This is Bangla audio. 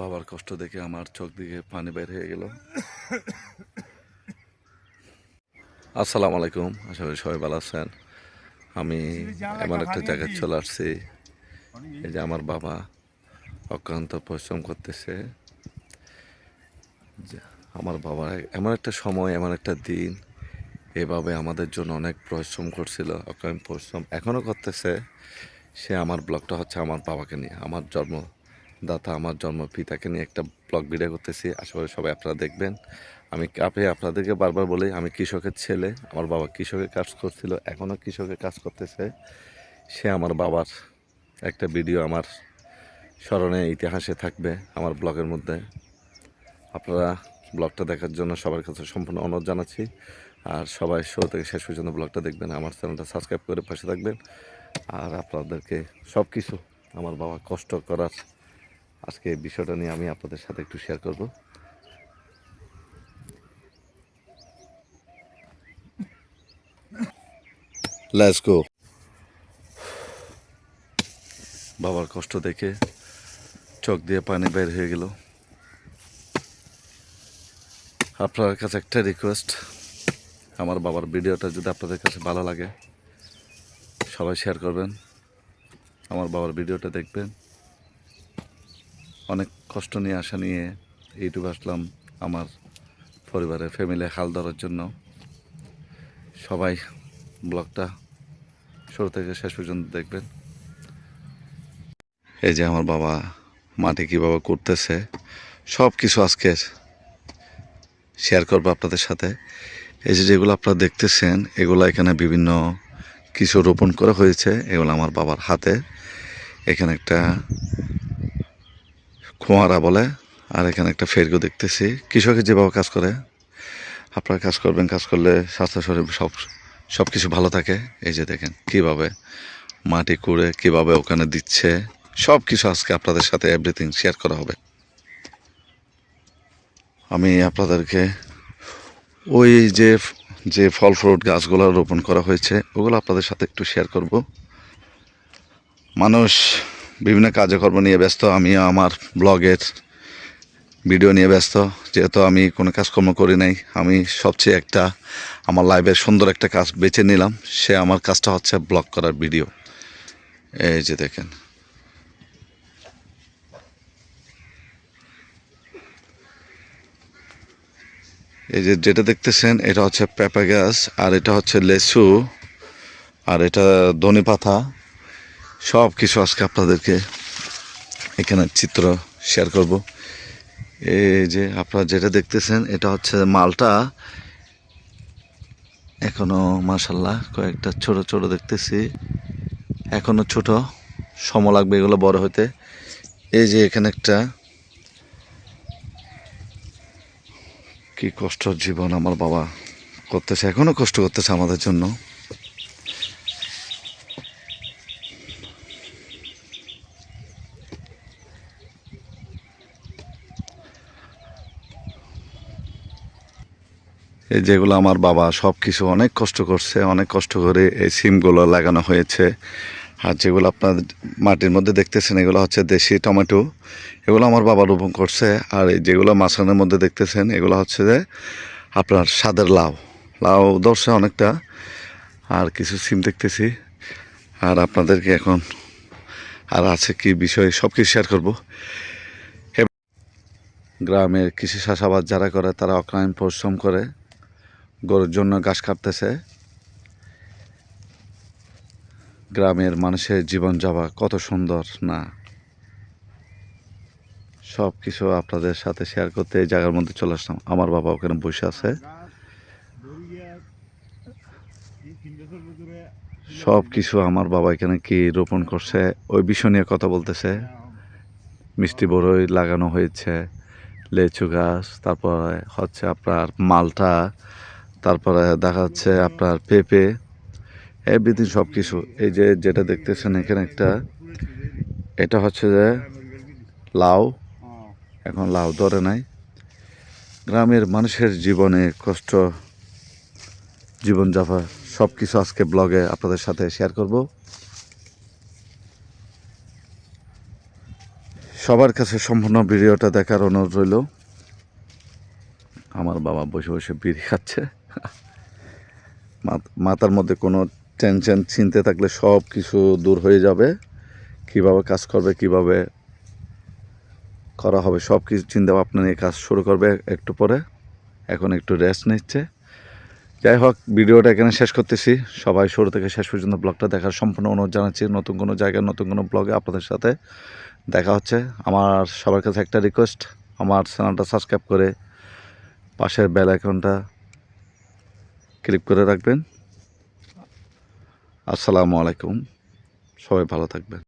বাবার কষ্ট দেখে আমার চোখ দিকে পানি বের হয়ে গেল। আসসালামু আলাইকুম, আশা করি সবাই ভালো আছেন। আমি এমন একটা জায়গায় চলে আসছি, এই যে আমার বাবা অক্লান্ত পরিশ্রম করতেছে। আমার বাবা এমন একটা সময়, এমন একটা দিন, এভাবে আমাদের জন্য অনেক পরিশ্রম করছিল, অক্লান্ত পরিশ্রম এখনও করতেছে। সে আমার ব্লগটা হচ্ছে আমার বাবাকে নিয়ে, আমার জন্মদাতা আমার জন্ম পিতাকে নিয়ে একটা ব্লগ ভিডিও করতেছি। আশা করি সবাই আপনারা দেখবেন। আমি আপনি আপনাদেরকে বারবার বলি, আমি কৃষকের ছেলে, আমার বাবা কৃষকের কাজ করছিল এখনও কৃষকের কাজ করতেছে। সে আমার বাবার একটা ভিডিও আমার স্মরণে, ইতিহাসে থাকবে আমার ব্লগের মধ্যে। আপনারা ব্লগটা দেখার জন্য সবার কাছে সম্পূর্ণ অনুরোধ জানাচ্ছি। আর সবাই শুরু থেকে শেষ পর্যন্ত ব্লগটা দেখবেন, আমার চ্যানেলটা সাবস্ক্রাইব করে পাশে থাকবেন। আর আপনাদেরকে সব কিছু আমার বাবা কষ্ট করার আজকে বিষয়টা নিয়ে আমি আপনাদের সাথে একটু শেয়ার করব। গো বাবার কষ্ট দেখে চোখ দিয়ে পানি বের হয়ে গেল। আপনার কাছে একটা রিকোয়েস্ট আমার বাবার ভিডিওটা যদি আপনাদের কাছে ভালো লাগে, সবাই শেয়ার করবেন। আমার বাবার ভিডিওটা দেখবেন। অনেক কষ্ট নিয়ে আসা নিয়ে ইউটিউবে আসলাম আমার পরিবারের ফ্যামিলি হাল ধরার জন্য। সবাই ব্লগটা শুরু থেকে শেষ পর্যন্ত দেখবেন। এই যে আমার বাবা মাটি কীভাবে করতেছে সব কিছু আজকের শেয়ার করব আপনাদের সাথে। এই যে যেগুলো আপনারা দেখতেছেন, এগুলো এখানে বিভিন্ন কিছু রোপণ করা হয়েছে, এগুলো আমার বাবার হাতে। এখানে একটা খোঁয়ারা বলে, আর এখানে একটা ফেরগো দেখতেছি। কৃষকের যেভাবে কাজ করে, আপনারা কাজ করবেন, কাজ করলে স্বাস্থ্য, শরীর সব সব কিছু ভালো থাকে। এই যে দেখেন, কীভাবে মাটি কুড়ে, কীভাবে ওখানে দিচ্ছে সব কিছু আজকে আপনাদের সাথে এভরিথিং শেয়ার করা হবে। আমি আপনাদেরকে ওই যে যে ফল ফ্রুট গাছগুলো রোপণ করা হয়েছে, ওগুলো আপনাদের সাথে একটু শেয়ার করব। মানুষ বিভিন্ন কাজকর্ম নিয়ে ব্যস্ত আমি আমার ব্লগের ভিডিও নিয়ে ব্যস্ত। যেহেতু আমি কোনো কাজকর্ম করি নাই, আমি সবচেয়ে একটা, আমার লাইফের সুন্দর একটা কাজ বেছে নিলাম। সে আমার কাজটা হচ্ছে ব্লগ করার ভিডিও এই যে দেখেন। এই যে যেটা দেখতেছেন, এটা হচ্ছে পেঁপা গাছ আর এটা হচ্ছে লেসু, আর এটা ধনে পাতা সব কিছু আজকে আপনাদেরকে এখানে চিত্র শেয়ার করব। এই যে আপনারা যেটা দেখতেছেন, এটা হচ্ছে মালটা। এখনও মাসাল্লাহ কয়েকটা ছোট ছোট দেখতেছি। এখনও ছোট, সময় লাগবে এগুলো বড় হতে এই যে এখানে একটা কি কষ্টর জীবন আমার বাবা করতেছে, এখনও কষ্ট করতেছে আমাদের জন্য। যেগুলো আমার বাবা সব কিছু অনেক কষ্ট করছে, অনেক কষ্ট করে এই সিমগুলো লাগানো হয়েছে। আর যেগুলো আপনার মাটির মধ্যে দেখতেছেন, এগুলো হচ্ছে দেশি টমেটো। এগুলো আমার বাবা রোপণ করছে। আর এই যেগুলো মাঝখানের মধ্যে দেখতেছেন, এগুলো হচ্ছে যে আপনার স্বাদের লাউ। লাউ ধরছে অনেকটা। আর কিছু সিম দেখতেছি। আর আপনাদেরকে এখন আর আছে কি বিষয় সব কিছু শেয়ার করব। গ্রামের কৃষি চাষাবাদ যারা করে, তারা অক্লান্ত পরিশ্রম করে। গরুর জন্য ঘাস কাটতেছে গ্রামের মানুষের জীবন যাওয়া কত সুন্দর, না? সব কিছু আপনাদের সাথে শেয়ার করতে এই জায়গার মধ্যে চলে আসলাম। আমার বাবা ওখানে বসে আছে। সব কিছু আমার বাবা এখানে কি রোপণ করছে, ওই বিষয় নিয়ে কথা বলতেছে। মিষ্টি বড়ই লাগানো হয়েছে, লেচু গাছ, তারপরে হচ্ছে আপনার মালটা। তারপরে দেখা যাচ্ছে আপনার পেঁপে এভরিথিং সব কিছু এই যে যেটা দেখতেছেন এখানে একটা, এটা হচ্ছে যে লাউ। এখন লাউ ধরে নাই। গ্রামের মানুষের জীবনে কষ্ট, জীবনযাপন সব কিছু আজকে ব্লগে আপনাদের সাথে শেয়ার করব। সবার কাছে সম্পূর্ণ ভিডিওটা দেখার অনুরোধ রইল। আমার বাবা বসে বসে বিড়ি খাচ্ছে। মাথার মধ্যে কোনো টেনশন চিনতে থাকলে সব কিছু দূর হয়ে যাবে। কীভাবে কাজ করবে, কীভাবে করা হবে, সব কিছু চিন্তা ভাবনা নিয়ে কাজ শুরু করবে একটু পরে। এখন একটু রেস্ট নিচ্ছে। যাই হোক, ভিডিওটা এখানে শেষ করতেছি। সবাই শুরু থেকে শেষ পর্যন্ত ব্লগটা দেখার সম্পূর্ণ অনুরোধ জানাচ্ছি। নতুন কোনো জায়গায়, নতুন কোনো ব্লগে আপনাদের সাথে দেখা হচ্ছে। আমার সবার কাছে একটা রিকোয়েস্ট আমার চ্যানেলটা সাবস্ক্রাইব করে পাশের বেল আইকনটা ক্লিক করে রাখবেন। আসসালামু আলাইকুম। সবাই ভালো থাকবেন।